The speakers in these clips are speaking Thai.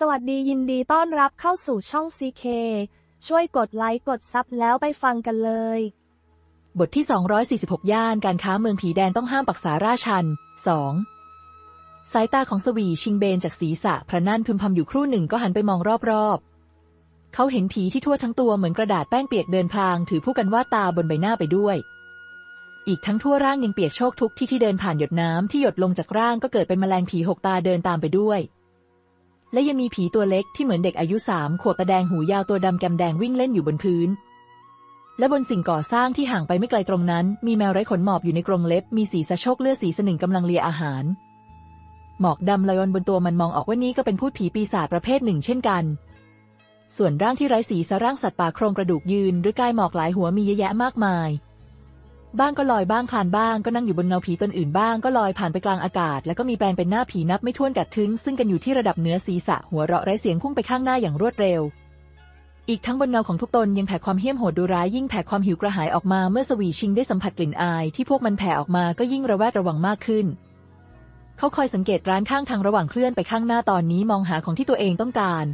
สวัสดียินดีต้อนรับเข้าสู่ช่อง CK ช่วยกดไลค์กดซับแล้วไปฟังกันเลย บทที่ 246 ย่านการค้าเมืองผีแดนต้องห้ามปักษาราชัน 2. สายตาของสวีชิงเบนจากศีรษะพระนั่นพึมพำอยู่ครู่หนึ่งก็หันไปมองรอบๆ เขาเห็นผีที่ทั่วทั้งตัวเหมือนกระดาษแป้งเปียกเดินพลางถือผู้กันว่าตาบนใบหน้าไปด้วย อีกทั้งทั่วร่างยังเปียกโชกทุกที่ที่เดินผ่านหยดน้ำที่หยดลงจากร่างก็เกิดเป็นแมลงผีหกตาเดินตามไปด้วย และยังมีผีตัวเล็กที่เหมือนเด็กอายุสามขวบตาแดงหูยาวตัวดำแกมแดงวิ่งเล่นอยู่บนพื้น และบนสิ่งก่อสร้างที่ห่างไปไม่ไกลตรงนั้น มีแมวไร้ขนหมอบอยู่ในกรงเล็บ มีสีสะโชกเลือดสีสนึ่งกำลังเลียอาหาร หมอกดำลอยบนตัวมันมองออกว่านี่ก็เป็นพูดผีปีศาจประเภทหนึ่งเช่นกัน ส่วนร่างที่ไร้สีสร่างสัตว์ป่าโครงกระดูกยืนด้วยกายหมอกหลายหัวมีเยอะแยะมากมาย บ้างก็ลอยบ้างคลานบ้างก็นั่งอยู่บนเงาผีตนอื่นบ้างก็ลอยผ่านไปกลางอากาศ แล้วก็มีแปลงเป็นหน้าผีนับไม่ถ้วนกัดทึ้งซึ่งกันอยู่ที่ระดับเหนือศีรษะหัวเราะไร้เสียงพุ่งไปข้างหน้าอย่างรวดเร็ว อีกทั้งบนเงาของทุกตนยังแผ่ความเหี้ยมโหดดูร้ายยิ่งแผ่ความหิวกระหายออกมาเมื่อสวีชิงได้สัมผัสกลิ่นอาย ที่พวกมันแผ่ออกมาก็ยิ่งระแวดระวังมากขึ้น เขาคอยสังเกตร้านข้างทางระหว่างเคลื่อนไปข้างหน้าตอนนี้มองหาของที่ตัวเองต้องการ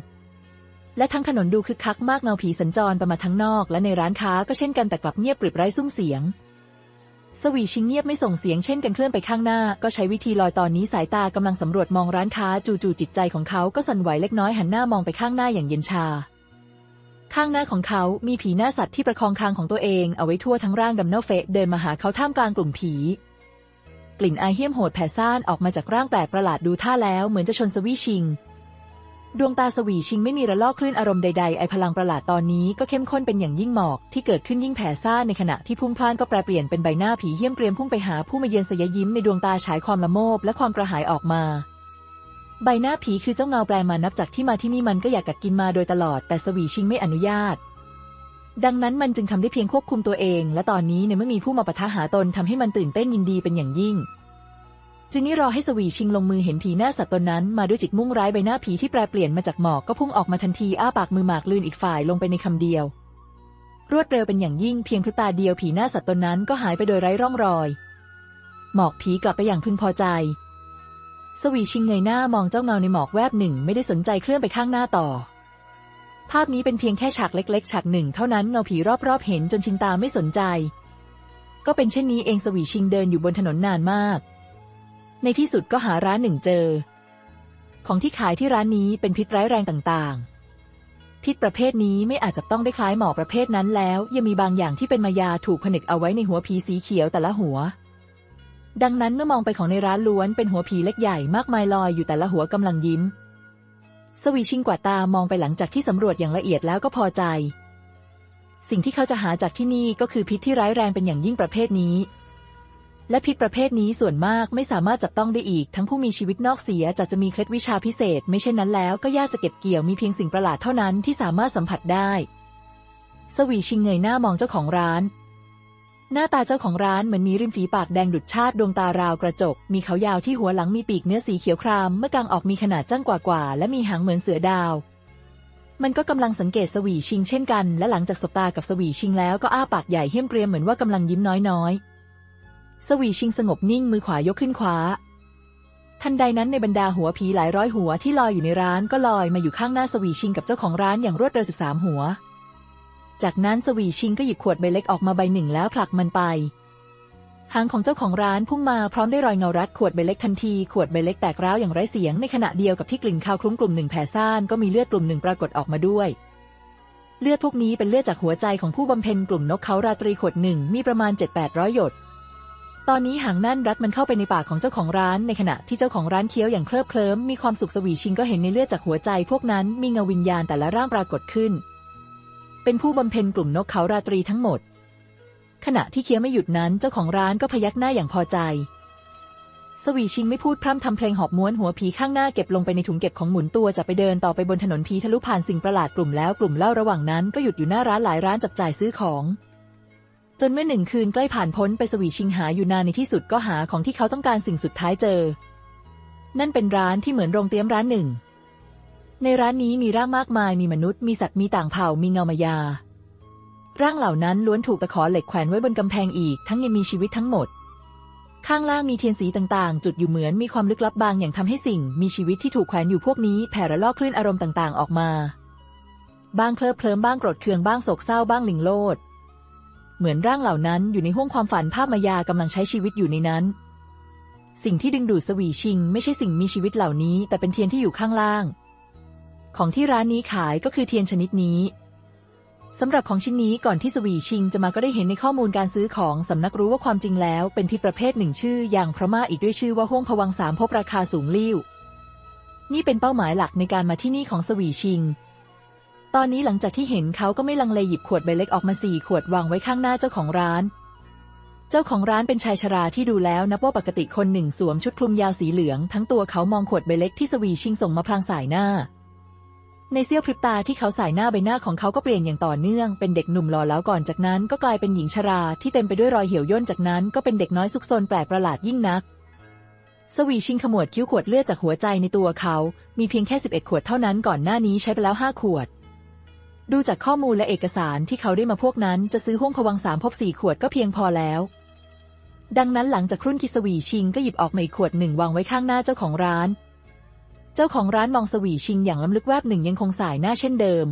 และทั้งถนนดูคึกคักมากเงาผีสัญจรไปมาทั้งนอก และในร้านค้าก็เช่นกันแต่กลับเงียบกริบไร้ซุ้มเสียง สวีชิงเงียบไม่ส่งเสียงเช่นกันเคลื่อนไปข้างหน้า ก็ใช้วิธีลอยตอนนี้สายตากำลังสำรวจมองร้านค้าจู่ๆจิตใจของเขาก็สั่นไหวเล็กน้อยหันหน้ามองไปข้างหน้าอย่างเย็นชา ข้างหน้าของเขามีผีหน้าสัตว์ที่ประคองคางของตัวเองเอาไว้ทั่วทั้งร่างดำเนาเฟะเดินมาหาเขาท่ามกลางกลุ่มผีกลิ่นอายเหี้ยมโหดแผ่ซ่านออกมาจากร่างแปลกประหลาดดูท่าแล้วเหมือนจะชนสวีชิง ดวงตาสวีชิงไม่มีระลอกคลื่นอารมณ์ใดๆ ไอพลังประหลาดตอนนี้ก็เข้มข้นเป็นอย่างยิ่งหมอก ที่เกิดขึ้นยิ่งแผ่ซ่านในขณะที่พุ่งพล่านก็แปรเปลี่ยนเป็นใบหน้าผีเหี้ยมเกรียมพุ่งไปหาผู้มาเยือนสยยิ้มในดวงตาฉายความละโมบและความกระหายออกมา ใบหน้าผีคือเจ้าเงาแปลมานับจากที่มาที่นี่มันก็อยากกัดกินมาโดยตลอด แต่สวีชิงไม่อนุญาต ดังนั้นมันจึงทำได้เพียงควบคุมตัวเอง และตอนนี้ในเมื่อมีผู้มาปะทะหาตนทำให้มันตื่นเต้นยินดีเป็นอย่างยิ่ง จึงนี่รอให้สวีชิงลงมือเห็นผีหน้าสัตว์ตนนั้นมาด้วยจิตมุ่งร้ายใบหน้าผีที่แปรเปลี่ยนมาจากหมอกก็พุ่งออกมาทันทีอ้าปากมือหมากลื่นอีกฝ่ายลงไปในคำเดียว รวดเร็วเป็นอย่างยิ่งเพียงพริบตาเดียวผีหน้าสัตว์ตนนั้นก็หายไปโดยไร้ร่องรอย หมอกผีกลับไปอย่างพึงพอใจ สวีชิงเงยหน้ามองเจ้าเงาในหมอกแวบหนึ่งไม่ได้สนใจเคลื่อนไปข้างหน้าต่อ ภาพนี้เป็นเพียงแค่ฉากเล็ก ๆ ฉากหนึ่งเท่านั้นเงาผีรอบๆเห็นจนชินตาไม่สนใจ ก็เป็นเช่นนี้เองสวีชิงเดินอยู่บนถนนนานมาก ในที่สุดก็หาร้านหนึ่งเจอ ของที่ขายที่ร้านนี้เป็นพิษร้ายแรงต่างๆ พิษประเภทนี้ไม่อาจจะต้องได้คล้ายหมอประเภทนั้นแล้ว ยังมีบางอย่างที่เป็นมายาถูกผนึกเอาไว้ในหัวผีสีเขียวแต่ละหัว ดังนั้นเมื่อมองไปของในร้านล้วนเป็นหัวผีเล็กใหญ่มากมายลอยอยู่แต่ละหัวกำลังยิ้ม สวีชิงกว่าตามองไปหลังจากที่สำรวจอย่างละเอียดแล้วก็พอใจ สิ่งที่เขาจะหาจากที่นี่ก็คือพิษที่ร้ายแรงเป็นอย่างยิ่งประเภทนี้ และพิษประเภทนี้ส่วนมากไม่สามารถจับต้องได้อีก ทั้งผู้มีชีวิตนอกเสียจะจะมีเคล็ดวิชาพิเศษ ไม่เช่นนั้นแล้วก็ยากจะเก็บเกี่ยวมีเพียงสิ่งประหลาดเท่านั้นที่สามารถสัมผัสได้ สวีชิงเงยหน้ามองเจ้าของร้าน หน้าตาเจ้าของร้านเหมือนมีริมฝีปากแดงดุดชาติดวงตาราวกระจก มีเขายาวที่หัวหลังมีปีกเนื้อสีเขียวครามเมื่อกางออกมีขนาดจ้างกว่า ๆ และมีหางเหมือนเสือดาวมันก็กำลังสังเกตสวีชิงเช่นกัน และหลังจากสบตากับสวีชิงแล้วก็อ้าปากใหญ่เหี้ยมเกรียมเหมือนว่ากำลังยิ้มน้อยๆ สวีชิงสงบนิ่งมือขวายกขึ้นคว้าทันใดนั้นในบรรดาหัวผีหลายร้อยหัวที่ลอยอยู่ในร้านก็ลอยมาอยู่ข้างหน้าสวีชิงกับเจ้าของร้านอย่างรวดเร็วสิบสามหัว จากนั้นสวีชิงก็หยิบขวดใบเล็กออกมาใบหนึ่งแล้วผลักมันไปหางของเจ้าของร้านพุ่งมาพร้อมได้รอยเงารัดขวดใบเล็กทันที ขวดใบเล็กแตกร้าวอย่างไร้เสียงในขณะเดียวกับที่กลิ่นคาวคลุ้งกลุ่มหนึ่งแผ่ซ่านก็มีเลือดกลุ่มหนึ่งปรากฏออกมาด้วย เลือดพวกนี้เป็นเลือดจากหัวใจของผู้บำเพ็ญกลุ่มนกเขาราตรีขวดหนึ่งมีประมาณ 7-800 หยด ตอนนี้หางนั่นรัดมันเข้าไปในปากของเจ้าของร้านในขณะที่เจ้าของร้านเคี้ยวอย่างเคลิบเคลิ้มมีความสุขสวีชิงก็เห็นในเลือดจากหัวใจ พวกนั้นมีเงาวิญญาณแต่ละร่างปรากฏขึ้น เป็นผู้บำเพ็ญกลุ่มนกเขาราตรีทั้งหมด ขณะที่เคี้ยวไม่หยุดนั้นเจ้าของร้านก็พยักหน้าอย่างพอใจ สวีชิงไม่พูดพร่ำทำเพลงหอบม้วนหัวผีข้างหน้าเก็บลงไปในถุงเก็บของหมุนตัวจะไปเดินต่อไปบนถนนผีทะลุผ่านสิ่งประหลาดกลุ่มแล้วกลุ่มเล่าระหว่างนั้นก็หยุดอยู่หน้าร้านหลายร้านจับจ่ายซื้อของ จนเมื่อหนึ่งคืนใกล้ผ่านพ้นไปสวีชิงหาอยู่นานในที่สุดก็หาของที่เขาต้องการสิ่งสุดท้ายเจอ นั่นเป็นร้านที่เหมือนโรงเตรียมร้านหนึ่ง ในร้านนี้มีร่างมากมายมีมนุษย์มีสัตว์มีต่างเผ่ามีเงามายา ร่างเหล่านั้นล้วนถูกตะขอเหล็กแขวนไว้บนกำแพงอีก ทั้งยังมีชีวิตทั้งหมด ข้างล่างมีเทียนสีต่างๆ จุดอยู่เหมือนมีความลึกลับบางอย่างทำให้สิ่ง มีชีวิตที่ถูกแขวนอยู่พวกนี้แผ่ระลอกคลื่นอารมณ์ต่างๆ ออกมา บ้างเคลิบเคลิ้มบ้างโกรธเคืองบ้างโศกเศร้าบ้างลิงโลด เหมือนร่างเหล่านั้นอยู่ในห้วงความฝันภาพมายากำลังใช้ชีวิตอยู่ในนั้น สิ่งที่ดึงดูดสวีชิง ไม่ใช่สิ่งมีชีวิตเหล่านี้ แต่เป็นเทียนที่อยู่ข้างล่าง ของที่ร้านนี้ขายก็คือเทียนชนิดนี้สำหรับของชิ้นนี้ก่อนที่สวีชิงจะมาก็ได้เห็นในข้อมูลการซื้อของสำนักรู้ว่าความจริงแล้ว เป็นพิษประเภทหนึ่งชื่ออย่างพระมาอีกด้วยชื่อว่าห้วงผวังสามพบราคาสูงลิ่วนี่เป็นเป้าหมายหลักในการมาที่นี่ของสวีชิง ตอนนี้หลังจากที่เห็นเขาก็ไม่ลังเลหยิบขวดใบเล็กออกมาสี่ขวดวางไว้ข้างหน้าเจ้าของร้าน เจ้าของร้านเป็นชายชราที่ดูแล้วนับว่าปกติคนหนึ่งสวมชุดคลุมยาวสีเหลือง ทั้งตัวเขามองขวดใบเล็กที่สวีชิงส่งมาพลางสายหน้า ในเสี้ยวพริบตาที่เขาสายหน้าใบหน้าของเขาก็เปลี่ยนอย่างต่อเนื่อง เป็นเด็กหนุ่มหล่อแล้วก่อนจากนั้น ก็กลายเป็นหญิงชราที่เต็มไปด้วยรอยเหี่ยวย่นจากนั้น ก็เป็นเด็กน้อยซุกซนแปลกประหลาดยิ่งนักสวีชิงขมวดคิ้วขวดเลือดจากหัวใจในตัวเขา มีเพียงแค่ 11 ขวดเท่านั้นก่อนหน้านี้ใช้ไปแล้ว 5 ขวด ดูจากข้อมูลและเอกสารที่เขาได้มาพวกนั้นจะซื้อห้วงพวังสามพบสี่ขวดก็เพียงพอแล้ว ดังนั้นหลังจากครุ่นคิสวีชิงก็หยิบออกมาอีกขวดหนึ่งวางไว้ข้างหน้าเจ้าของร้าน เจ้าของร้านมองสวีชิงอย่างล้ำลึกแวบหนึ่งยังคงสายหน้าเช่นเดิม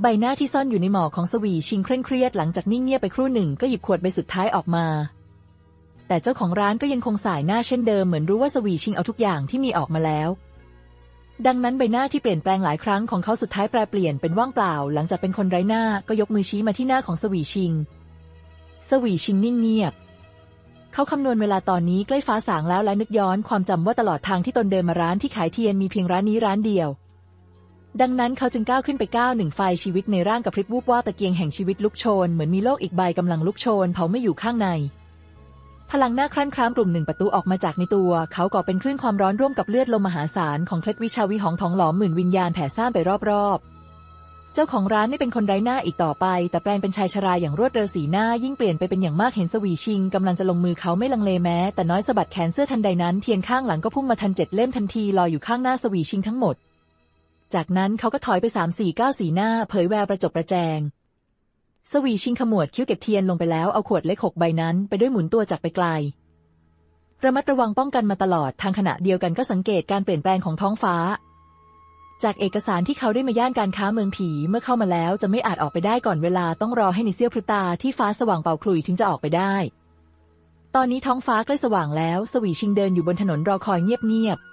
ใบหน้าที่ซ่อนอยู่ในหมอกของสวีชิงเคร่งเครียดหลังจากนิ่งเงียบไปครู่หนึ่งก็หยิบขวดใบสุดท้ายออกมา แต่เจ้าของร้านก็ยังคงสายหน้าเช่นเดิมเหมือนรู้ว่าสวีชิงเอาทุกอย่างที่มีออกมาแล้ว ดังนั้นใบหน้าที่เปลี่ยนแปลงหลายครั้งของเขาสุดท้ายแปลเปลี่ยนเป็นว่างเปล่า หลังจากเป็นคนไร้หน้าก็ยกมือชี้มาที่หน้าของสวีชิง สวีชิงนิ่งเงียบ เขาคำนวณเวลาตอนนี้ใกล้ฟ้าสางแล้วและนึกย้อนความจำว่าตลอดทางที่ตนเดินมาร้านที่ขายเทียนมีเพียงร้านนี้ร้านเดียว ดังนั้นเขาจึงก้าวขึ้นไปก้าวหนึ่งไฟชีวิตในร่างกับพริบวูบว่าตะเกียงแห่งชีวิตลุกโชนเหมือนมีโลกอีกใบกำลังลุกโชนเผาไม่อยู่ข้างใน พลังหน้าครั่นครามกลุ่มหนึ่งประตูออกมาจากในตัว เขาก่อเป็นคลื่นความร้อนร่วมกับเลือดลมมหาศาลของเคล็ดวิชาวิหองทองหลอมหมื่นวิญญาณแผ่ซ่านไปรอบๆ เจ้าของร้านไม่เป็นคนไร้หน้าอีกต่อไป แต่แปลงเป็นชายชราอย่างรวดเร็วสีหน้ายิ่งเปลี่ยนไปเป็นอย่างมากเห็นสวีชิงกำลังจะลงมือเขาไม่ลังเลแม้ แต่น้อยสะบัดแขนเสื้อทันใดนั้นเทียนข้างหลังก็พุ่งมาทันเจ็ดเล่มทันทีลอยอยู่ข้างหน้าสวีชิงทั้งหมด จากนั้นเขาก็ถอยไปสามสี่เก้าสีหน้าเผยแววประจบประแจง สวีชิงขมวดคิ้วเก็บเทียนลงไปแล้วเอาขวดเล็กหกใบนั้นไปด้วยหมุนตัวจากไปไกลระมัดระวังป้องกันมาตลอดทางขณะเดียวกันก็สังเกตการเปลี่ยนแปลงของท้องฟ้า จากเอกสารที่เขาได้มาย่านการค้าเมืองผีเมื่อเข้ามาแล้วจะไม่อาจออกไปได้ก่อนเวลาต้องรอให้ในเสี้ยวพริบตาที่ฟ้าสว่างเป่าขลุ่ยถึงจะออกไปได้ ตอนนี้ท้องฟ้าใกล้สว่างแล้ว สวีชิงเดินอยู่บนถนนรอคอยเงียบๆ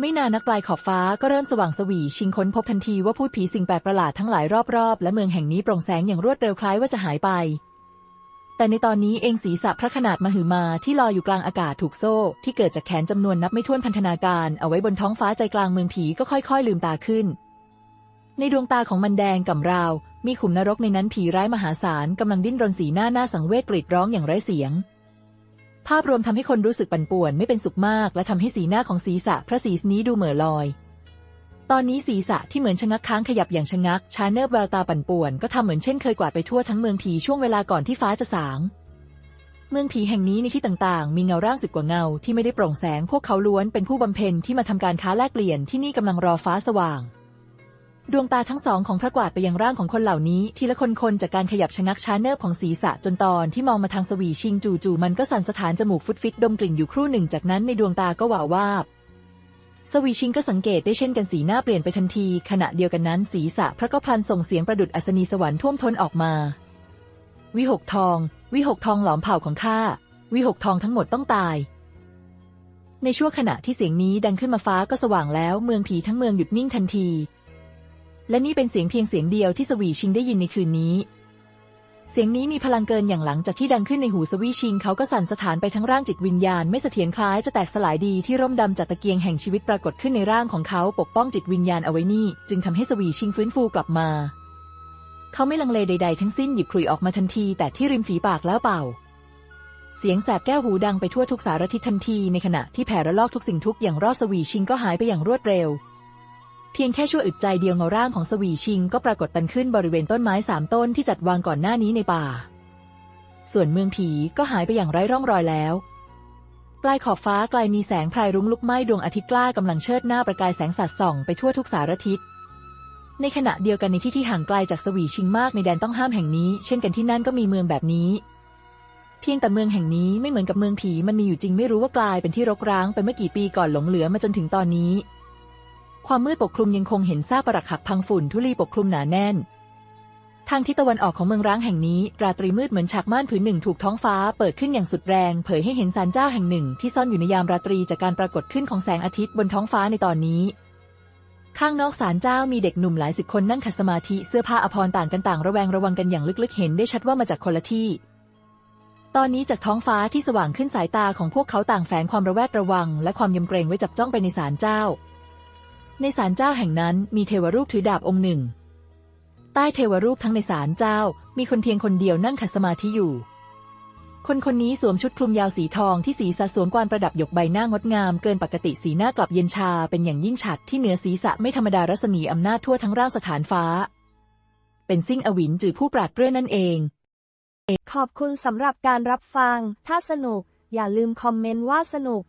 ไม่นานนักปลายขอบฟ้าก็เริ่มสว่างสวีชิงค้นพบทันทีว่าพูดผีสิ่งแปลกประหลาดทั้งหลายรอบๆ และเมืองแห่งนี้โปร่งแสงอย่างรวดเร็วคล้ายว่าจะหายไป แต่ในตอนนี้เองศีรษะพระขนาดมหึมาที่ลอยอยู่กลางอากาศถูกโซ่ ที่เกิดจากแขนจำนวนนับไม่ถ้วนพันธนาการเอาไว้บนท้องฟ้าใจกลางเมืองผีก็ค่อยๆ ลืมตาขึ้น ในดวงตาของมันแดงก่ำราว มีขุมนรกในนั้นผีร้ายมหาศาลกำลังดิ้นรนสีหน้าหน้าสังเวชกรีดร้องอย่างไร้เสียง ภาพรวมทำให้คนรู้สึกปั่นป่วน ไม่เป็นสุขมาก และทำให้สีหน้าของศีรษะพระศรีนี้ดูเหม่อลอย ตอนนี้ศีรษะที่เหมือนชะงักค้างขยับอย่างชะงัก ชาเนิบแววตาปั่นป่วนก็ทำเหมือนเช่นเคยกวาดไปทั่วทั้งเมืองผีช่วงเวลาก่อนที่ฟ้าจะสาง เมืองผีแห่งนี้ในที่ต่างๆ มีเงาร่างสิบกว่าเงาที่ไม่ได้โปร่งแสง พวกเขาล้วนเป็นผู้บำเพ็ญที่มาทำการค้าแลกเปลี่ยนที่นี่กำลังรอฟ้าสว่าง ดวงตาทั้งสองของพระกวาดไปยังร่างของคนเหล่านี้ ทีละคนคนจากการขยับชะงักช้าเนิบของศีรษะจนตอนที่มองมาทางสวีชิงจู่ๆมันก็สั่นสถานจมูกฟุดฟิตดมกลิ่นอยู่ครู่หนึ่งจากนั้นในดวงตาก็หวาวาบสวีชิงก็สังเกตได้เช่นกันสีหน้าเปลี่ยนไปทันที ขณะเดียวกันนั้นศีรษะพระก็พลันส่งเสียงประดุดอัศนีสวรรค์ท่วมท้นออกมา วิหกทอง วิหกทองหลอมเผ่าของข้าวิหกทองทั้งหมดต้องตาย ในช่วงขณะที่เสียงนี้ดังขึ้นมาฟ้าก็สว่างแล้ว เมืองผีทั้งเมืองหยุดนิ่งทันที และนี่เป็นเสียงเพียงเสียงเดียวที่สวีชิงได้ยินในคืนนี้ เสียงนี้มีพลังเกินอย่างหลังจากที่ดังขึ้นในหูสวีชิง เขาก็สั่นสถานไปทั้งร่างจิตวิญญาณไม่เสถียรคล้ายจะแตกสลายดีที่ร่มดำจากตะเกียงแห่งชีวิตปรากฏขึ้นในร่างของเขาปกป้องจิตวิญญาณเอาไว้นี่ จึงทำให้สวีชิงฟื้นฟูกลับมา เขาไม่ลังเลใด ๆ ทั้งสิ้นหยิบขลุ่ยออกมาทันที แต่ที่ริมฝีปากแล้วเป่าเสียงแสบแก้วหูดังไปทั่วทุกสารทิศทันทีในขณะที่แผ่ระลอกทุกสิ่งทุกอย่างรอบสวีชิงก็หายไปอย่างรวดเร็ว เพียงแค่ชั่วอึดใจเดียวเงาร่างของสวีชิงก็ปรากฏตันขึ้นบริเวณต้นไม้สามต้นที่จัดวางก่อนหน้านี้ในป่า ส่วนเมืองผีก็หายไปอย่างไร้ร่องรอยแล้วปลายขอบฟ้าไกลมีแสงพรายรุ้งลุกไหม้ดวงอาทิตย์กล้ากำลังเชิดหน้าประกายแสงสัดส่องไปทั่วทุกสารทิศ ในขณะเดียวกันในที่ที่ห่างไกลจากสวีชิงมากในแดนต้องห้ามแห่งนี้ เช่นกันที่นั่นก็มีเมืองแบบนี้ เพียงแต่เมืองแห่งนี้ไม่เหมือนกับเมืองผีมันมีอยู่จริงไม่รู้ว่ากลายเป็นที่รกร้างไปเมื่อกี่ปีก่อนหลงเหลือมาจนถึงตอนนี้ ความมืดปกคลุมยังคงเห็นซากปรักหักพังฝุ่นทุลีปกคลุมหนาแน่น ทางทิศตะวันออกของเมืองร้างแห่งนี้ ราตรีมืดเหมือนฉากม่านผืนหนึ่งถูกท้องฟ้าเปิดขึ้นอย่างสุดแรง เผยให้เห็นศาลเจ้าแห่งหนึ่ง ที่ซ่อนอยู่ในยามราตรีจากการปรากฏขึ้นของแสงอาทิตย์บนท้องฟ้าในตอนนี้ ข้างนอกศาลเจ้ามีเด็กหนุ่มหลายสิบคนนั่งขัดสมาธิเสื้อผ้าอภรณ์ต่างกันต่างระแวงระวังกันอย่างลึกๆ เห็นได้ชัดว่ามาจากคนละที่ตอนนี้จากท้องฟ้าที่สว่างขึ้นสายตาของพวกเขาต่างแฝงความระแวดระวัง และความยำเกรงไว้จับจ้องไปในศาลเจ้า ในศาลเจ้าแห่งนั้นมีเทวรูปถือดาบองค์หนึ่ง ใต้เทวรูปทั้งในศาลเจ้า มีคนเพียงคนเดียวนั่งขัดสมาธิอยู่ คนคนนี้สวมชุดคลุมยาวสีทองที่ศีรษะสวมกวานประดับหยกใบหน้างดงามเกินปกติสีหน้ากลับเย็นชาเป็นอย่างยิ่งฉัดที่เหนือศีรษะไม่ธรรมดารัศมีอำนาจทั่วทั้งร่างสถานฟ้า เป็นซิ่งอวินจือผู้ปราดเปรื่อนั่นเอง ขอบคุณสำหรับการรับฟัง ถ้าสนุก อย่าลืมคอมเมนต์ว่าสนุก